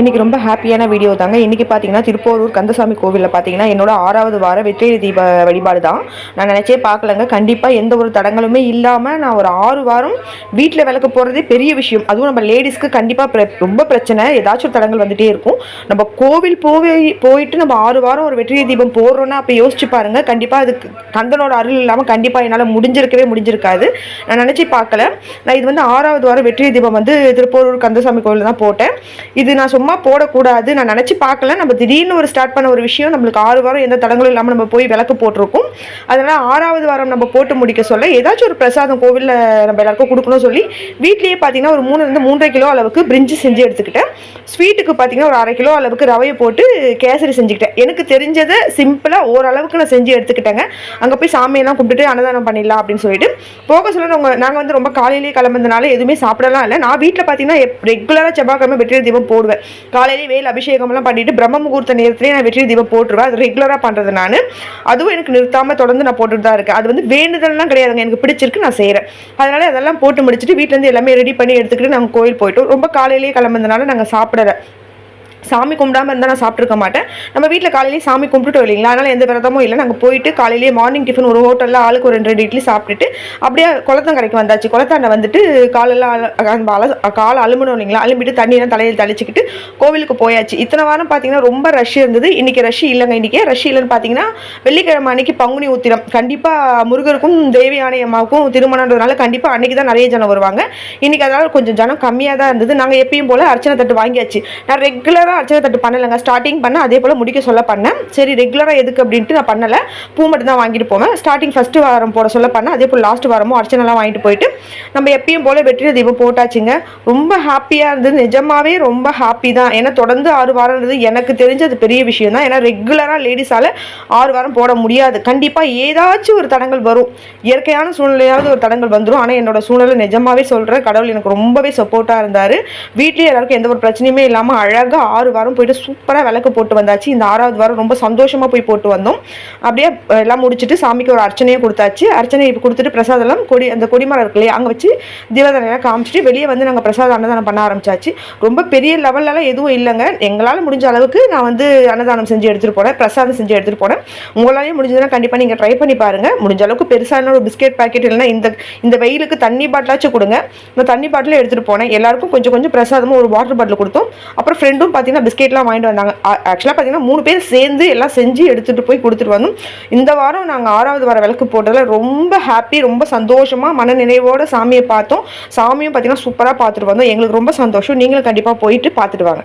இன்றைக்கி ரொம்ப ஹாப்பியான வீடியோ தாங்க. இன்றைக்கி பார்த்தீங்கன்னா திருப்போரூர் கந்தசாமி கோவிலில் பார்த்தீங்கன்னா என்னோட ஆறாவது வார வெற்றி தீப வழிபாடு தான். நான் நினச்சே பார்க்கலங்க. கண்டிப்பாக எந்த ஒரு தடங்களுமே இல்லாமல் நான் ஒரு ஆறு வாரம் வீட்டில் விளக்கு போகிறதே பெரிய விஷயம். அதுவும் நம்ம லேடிஸ்க்கு கண்டிப்பாக பிர ரொம்ப பிரச்சனை. ஏதாச்சும் ஒரு தடங்கள் வந்துகிட்டே இருக்கும். நம்ம கோவில் போய் போயிட்டு நம்ம ஆறு வாரம் ஒரு வெற்றி தீபம் போடுறோன்னா அப்போ யோசிச்சு பாருங்கள் கண்டிப்பாக அதுக்கு கந்தனோட அருள் இல்லாமல் கண்டிப்பாக என்னால் முடிஞ்சிருக்கவே முடிஞ்சிருக்காது. நான் நினச்சி பார்க்கல. நான் இது வந்து ஆறாவது வாரம் வெற்றி தீபம் வந்து திருப்போரூர் கந்தசாமி கோவிலில் தான் போட்டேன். இது நான் சும்மா சும்மா போடக்கூடாது. நான் நினச்சி பார்க்கல. நம்ம திடீர்னு ஒரு ஸ்டார்ட் பண்ண ஒரு விஷயம் நம்மளுக்கு ஆறு வாரம் எந்த தடங்களும் இல்லாமல் நம்ம போய் விளக்கு போட்டிருக்கோம். அதனால் ஆறாவது வாரம் நம்ம போட்டு முடிக்க சொல்ல ஏதாச்சும் ஒரு பிரசாதம் கோவிலில் நம்ம எல்லாருக்கும் கொடுக்கணும் சொல்லி வீட்லேயே பார்த்தீங்கன்னா ஒரு மூணுலேருந்து மூன்றரை கிலோ அளவுக்கு பிரிஞ்சு செஞ்சு எடுத்துக்கிட்டேன். ஸ்வீட்டுக்கு பார்த்தீங்கன்னா ஒரு அரை கிலோ அளவுக்கு ரவையை போட்டு கேசரி செஞ்சுக்கிட்டேன். எனக்கு தெரிஞ்சதை சிம்பிளாக ஓரளவுக்கு நான் செஞ்சு எடுத்துக்கிட்டேங்க. அங்கே போய் சாமியெல்லாம் கும்பிட்டுட்டு அன்னதானம் பண்ணிடலாம் அப்படின்னு சொல்லிட்டு. போக சொல்ல நாங்கள் நாங்கள் வந்து ரொம்ப காலையிலேயே கிளம்புறதுனால எதுவுமே சாப்பிடலாம் இல்லை. நான் வீட்டில் பார்த்தீங்கன்னா ரெகுலராக செவ்வாய்க்கிழமை வெற்றி தீபம் போடுவேன். காலையிலேயே வெயில் அபிஷேகம்லாம் பண்ணிட்டு பிரம்ம முகூர்த்த நேரத்துலேயே நான் வெற்றி தீபம் போட்டுருவேன். அது ரெகுலராக பண்ணுறது நான். அதுவும் எனக்கு நிறுத்தாமல் தொடர்ந்து நான் போட்டுட்டு தான் இருக்கேன். அது வந்து வேண்டுதல்லாம் கிடையாதுங்க. எனக்கு பிடிச்சிருக்கு நான் செய்கிறேன் அதனால் அதெல்லாம் போட்டு முடிச்சுட்டு வீட்டிலேருந்து எல்லாமே ரெடி பண்ணி எடுத்துக்கிட்டு நாங்கள் கோயில் போயிட்டோம். ரொம்ப காலையிலேயே கிளம்புனதுனால நாங்கள் சாப்பிடலை. சாமி கும்பிடாம இருந்தால் நான் சாப்பிட்ருக்க மாட்டேன். நம்ம வீட்டில் காலையிலேயே சாமி கும்பிட்டுட்டு இல்லைங்களா? அதனால் எந்த விரதமும் இல்லை. நாங்கள் போயிட்டு காலையிலேயே மார்னிங் டிஃபன் ஒரு ஹோட்டலில் ஆளுக்கு ஒரு ரெண்டு ரெண்டு இட்லி சாப்பிட்டுட்டு அப்படியே குளத்தங்கரைக்கு வந்தாச்சு. குளத்தாண்ட வந்துட்டு காலெல்லாம் அல- காலை அலுமணும் இல்லைங்களா? அலும்பிட்டு தண்ணியெல்லாம் தலையில் தெளிச்சிக்கிட்டு கோவிலுக்கு போயாச்சு. இத்தனை வாரம் பார்த்தீங்கன்னா ரொம்ப ரஷ் இருந்தது. இன்றைக்கி ரஷ் இல்லைங்க இன்றைக்கி ரஷ் இல்லைன்னு பார்த்தீங்கன்னா வெள்ளிக்கிழமை அன்னைக்கு பங்குனி உத்திரம். கண்டிப்பாக முருகருக்கும் தேவி அம்மாவுக்கும் திருமணன்றதுனால கண்டிப்பாக அன்றைக்கி தான் நிறைய ஜனம் வருவாங்க. இன்றைக்கி அதனால் கொஞ்சம் ஜனம் கம்மியாக தான் இருந்தது. நாங்கள் எப்பயும் போல் அர்ச்சனை தட்டு வாங்கியாச்சு. நான் ரெகுலர் ரெகுலராக அர்ச்சனை தட்டு பண்ணலைங்க. ஸ்டார்டிங் பண்ண அதே போல் முடிக்க சொல்ல பண்ணேன். சரி ரெகுலராக எதுக்கு அப்படின்ட்டு நான் பண்ணலை. பூ மட்டும் தான் வாங்கிட்டு போவேன். ஸ்டார்டிங் ஃபஸ்ட்டு வாரம் போட சொல்ல பண்ணேன். அதே போல் லாஸ்ட் வாரமும் அர்ச்சனைலாம் வாங்கிட்டு போயிட்டு நம்ம எப்பயும் போல் வெற்றி தீபம் போட்டாச்சுங்க. ரொம்ப ஹாப்பியாக இருந்தது. நிஜமாவே ரொம்ப ஹாப்பி தான். ஏன்னா தொடர்ந்து ஆறு வாரம் இருந்தது. எனக்கு தெரிஞ்ச அது பெரிய விஷயம் தான். ஏன்னா ரெகுலராக லேடிஸால் ஆறு வாரம் போட முடியாது. கண்டிப்பாக ஏதாச்சும் ஒரு தடங்கள் வரும். இயற்கையான சூழ்நிலையாவது ஒரு தடங்கள் வந்துடும் ஆனால் என்னோட சூழ்நிலை நிஜமாவே சொல்கிறேன் கடவுள் எனக்கு ரொம்பவே சப்போர்ட்டாக இருந்தார். வீட்லேயே எல்லாருக்கும் எந்த ஒரு பிரச்சனையுமே இல்லாமல் அழகாக ஆறு வாரம் போயிட்டு சூப்பராக விளக்கு போட்டு வந்தாச்சு. இந்த ஆறாவது வாரம் ரொம்ப சந்தோஷமாக போய் போட்டு வந்தோம். அப்படியே எல்லாம் முடிச்சுட்டு சாமிக்கு ஒரு அர்ச்சனையும் கொடுத்தாச்சு. அர்ச்சனை கொடுத்துட்டு பிரசாதெல்லாம் கொடி அந்த கொடிமரம் இருக்கு இல்லையா அங்கே வச்சு தீபதானம் காமிச்சிட்டு வெளியே வந்து நாங்கள் பிரசாதம் அன்னதானம் பண்ண ஆரம்பிச்சாச்சு. ரொம்ப பெரிய லெவல்லலாம் எதுவும் இல்லைங்க. எங்களால் முடிஞ்ச அளவுக்கு நான் வந்து அன்னதானம் செஞ்சு எடுத்துகிட்டு போனேன் பிரசாதம் செஞ்சு எடுத்துகிட்டு போனேன் உங்களாலேயும் முடிஞ்சதுன்னா கண்டிப்பாக நீங்கள் ட்ரை பண்ணி பாருங்கள் முடிஞ்ச அளவுக்கு பெருசான ஒரு பிஸ்கெட் பாக்கெட் இல்லைன்னா இந்த இந்த வெயிலுக்கு தண்ணி பாட்டிலாச்சும் கொடுங்க. இந்த தண்ணி பாட்டில் எடுத்துகிட்டு போனேன். எல்லாருக்கும் கொஞ்சம் கொஞ்சம் பிரசாதமும் ஒரு வாட்டர் பாட்டில் கொடுத்தோம். அப்புறம் ஃப்ரெண்டும் பார்த்து பார்த்தீங்கன்னா பிஸ்கெட்லாம் வாங்கிட்டு வந்தாங்க. ஆக்சுவலாக பார்த்தீங்கன்னா மூணு பேர் சேர்ந்து எல்லாம் செஞ்சு எடுத்துகிட்டு போய் கொடுத்துட்டு வந்தோம். இந்த வாரம் நாங்கள் ஆறாவது வாரம் விளக்கு போட்டதில் ரொம்ப ஹாப்பி ரொம்ப சந்தோஷமாக மன சாமியை பார்த்தோம். சாமியும் பார்த்தீங்கன்னா சூப்பராக பார்த்துட்டு வந்தோம். எங்களுக்கு ரொம்ப சந்தோஷம். நீங்களும் கண்டிப்பாக போயிட்டு பார்த்துட்டு வாங்க.